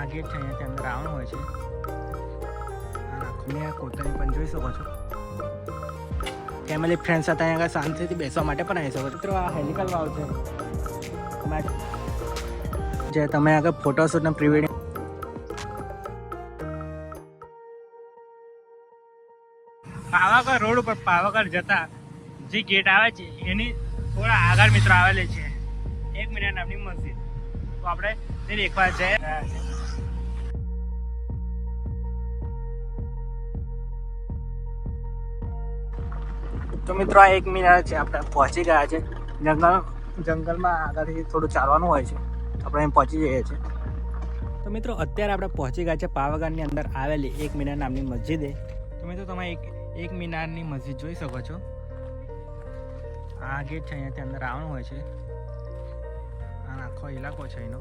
આ ગેટ છે અહીંયાથી અંદર આવવાનું હોય છે. તમે આ કોતરની પણ જોઈ શકો છો. ફેમિલી ફ્રેન્ડ સાથે અહીંયા આગળ શાંતિથી બેસવા માટે પણ આવી શકો છો. મિત્રો, આ હેલિકલ વાવ છે. જે તમે આગળ ફોટોશૂટ ને પ્રી વેડિંગ પાવાગઢ રોડ ઉપર પાવાગઢ જતા જે ગેટ આવે છે, એની થોડા આગળ મિત્રો આવેલી છે. એક મિનિટ નામની મસ્જિદ તો આપણે તે દેખવા જઈ તો મિત્રો આ એક મિનિટ છે, આપણે પહોંચી ગયા છે. જંગલ, જંગલમાં આગળથી થોડું ચાલવાનું હોય છે. આપણે અહીં પહોંચી જઈએ છીએ. તો મિત્રો, અત્યારે આપણે પહોંચી ગયા છે પાવાગઢની અંદર આવેલી એક મિનાર નામની મસ્જિદે. તો મિત્રો, તમે એક એક મિનારની મસ્જિદ જોઈ શકો છો. આ ગેટ છે, અહીંયાથી અંદર આવવાનું હોય છે. આ આખો ઇલાકો છે એનો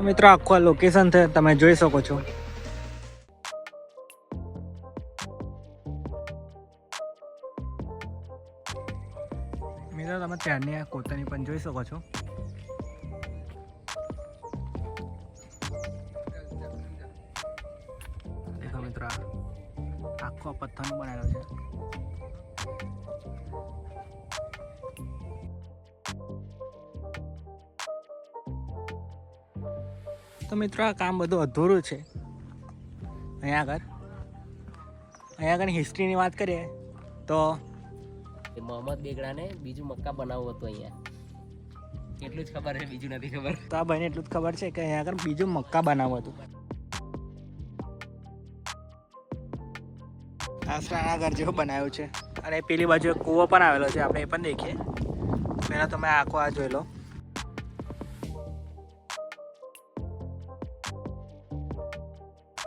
મિત્રો, આખો લોકેશન છે, તમે જોઈ શકો છો. મિત્રો તમે ત્યારની આ કોતરની પણ જોઈ શકો છો. દેખો મિત્રો, આ આખો પથ્થરનો બનાવેલો છે. તો મિત્રો, આ કામ બધું અધૂરું છે. અહીંયા આગળ. અહીંયા આગળ હિસ્ટ્રીની વાત કરીએ તો મોહમ્મદ બેગડાને બીજું મક્કા બનાવવું હતું અહીંયા. એટલું જ ખબર છે, બીજું નથી ખબર. તો આ ભાઈને એટલું જ ખબર છે કે અહીંયા આગળ બીજું મક્કા બનાવવું હતું. આ સ્નાનાગર જેવું બનાવ્યું છે. અને પેલી બાજુ એક કૂવો પણ આવેલો છે, આપણે એ પણ દેખીએ. પહેલાં તમે આખો આ જોઈ લો.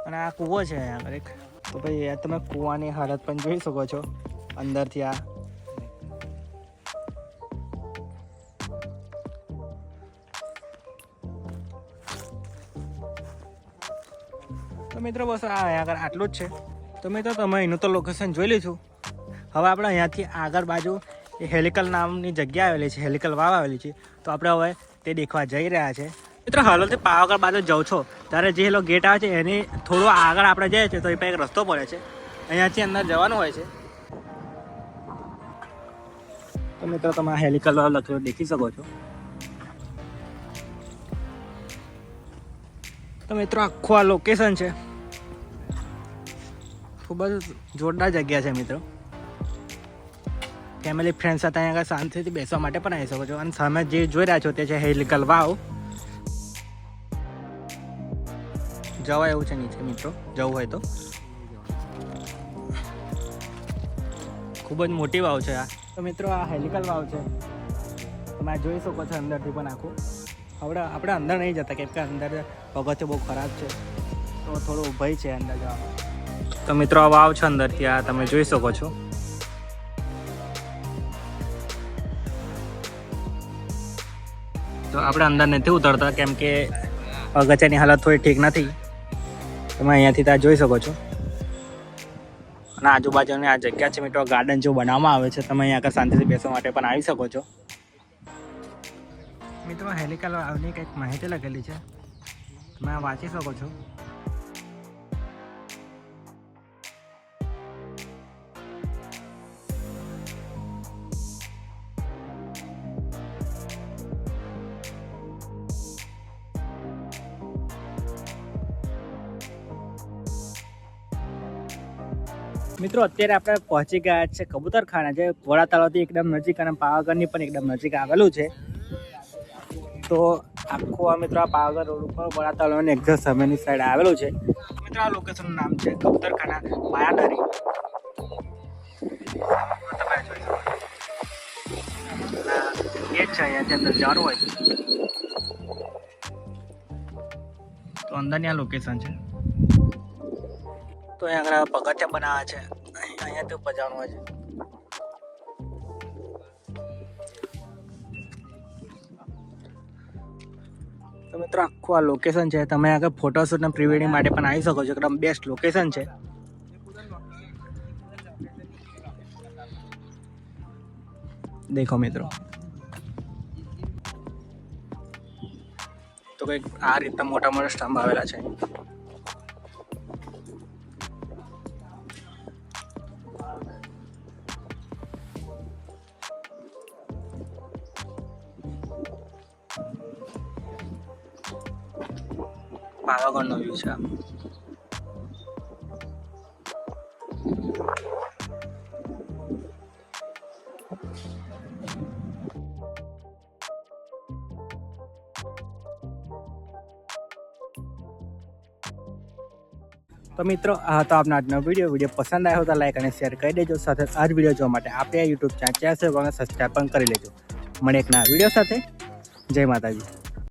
અને આ કૂવો છે અહીંયા આગળ એક. તો ભાઈ તમે કૂવાની હાલત પણ જોઈ શકો છો. અંદરથી આ તો મિત્રો બસ આ આગળ આટલું જ છે. તો મિત્રો તમે એનું તો લોકેશન જોઈ લીધું. હવે આપણે અહીંયાથી આગળ બાજુ એ હેલિકલ નામની જગ્યા આવેલી છે હેલિકલ વાવ આવેલી છે. તો આપણે હવે તે દેખવા જઈ રહ્યા છે. મિત્રો હાલોથી પાવાગઢ બાજુ જાઉં છો. ત્યારે જે હેલો ગેટ આવે છે, એની થોડું આગળ આપણે જઈએ છીએ, તો એ પણ એક રસ્તો પડે છે. અહીંયાથી અંદર જવાનું હોય છે. તો મિત્રો, તમે હેલિકલ વાવ લખેલું દેખી શકો છો. તો મિત્રો, આખું આ લોકેશન છે. ખૂબ જ જોરદાર જગ્યા છે મિત્રો. ફેમિલી ફ્રેન્ડ સાથે અહીંયા આગળ શાંતિથી બેસવા માટે પણ આવી શકો છો. અને સામે જે જોઈ રહ્યા છો તે છે હેલિકલ વાવ જવાય એવું છે નીચે મિત્રો, જવું હોય તો. ખૂબ જ મોટી વાવ છે આ. તો મિત્રો, આ હેલિકલ વાવ છે. તમે જોઈ શકો છો અંદરથી પણ આખું. હવે આપણે અંદર નહીં જતા, કેમ કે અંદર પગથિયું બહુ ખરાબ છે. તો થોડું ભય છે અંદર જવામાં તો મિત્રો આ વાવ છે અંદરથી. આ તમે જોઈ શકો છો. તો આપણે અંદર નથી ઉતરતા, કેમ કે અગત્યની હાલત થોડી ઠીક નથી. તમે અહીંયાથી ત્યાં જોઈ શકો છો. અને આજુબાજુની આ જગ્યા છે મિત્રો ગાર્ડન જેવું બનાવવામાં આવે છે. તમે અહીંયા આગળ શાંતિથી બેસવા માટે પણ આવી શકો છો. મિત્રો હેલિકલ વાવની કંઈક માહિતી લખેલી છે. તમે વાંચી શકો છો. મિત્રો, અત્યારે આપણે પહોંચી ગયા છે કબૂતરખાના, જે વડા તળાવથી એકદમ નજીક અને પાવાગઢની પણ એકદમ નજીક આવેલું છે. તો આખું આ મિત્રો આ પાવાગઢ રોડ ઉપર વડા તળાવની એક્ઝેક્ટ સામેની સાઈડ આવેલું છે. મિત્રો આ લોકેશનનું નામ છે કબૂતરખાના માયાધારી ગેટ છે અહીંયાથી અંદર જવાનું હોય. તો અંદરની આ લોકેશન છે. તો અહીંયા આગળ પગથિયા બનાવ્યા છે. અહીંયાથી ઉપર જવાનું હોય છે. તો મિત્રો આખું આ લોકેશન છે. તમે આગળ ફોટોશૂટ અને પ્રિવેડિંગ માટે પણ આવી શકો છો. એકદમ બેસ્ટ લોકેશન છે. દેખો મિત્રો. તો કંઈક આ રીતના મોટા મોટા સ્ટમ્પ આવેલા છે. પાવાગઢનો વ્યૂ છે તો મિત્રો, આ હતો આપનો આજનો વીડિયો વીડિયો પસંદ આવ્યો તો લાઈક અને શેર કરી દેજો. સાથે આ જ વીડિયો જોવા માટે આપણે આ યુટ્યુબ ચેનલ ચેસ સબસ્ક્રાઈબ પણ કરી લેજો. મને એક ના વીડિયો સાથે. જય માતાજી.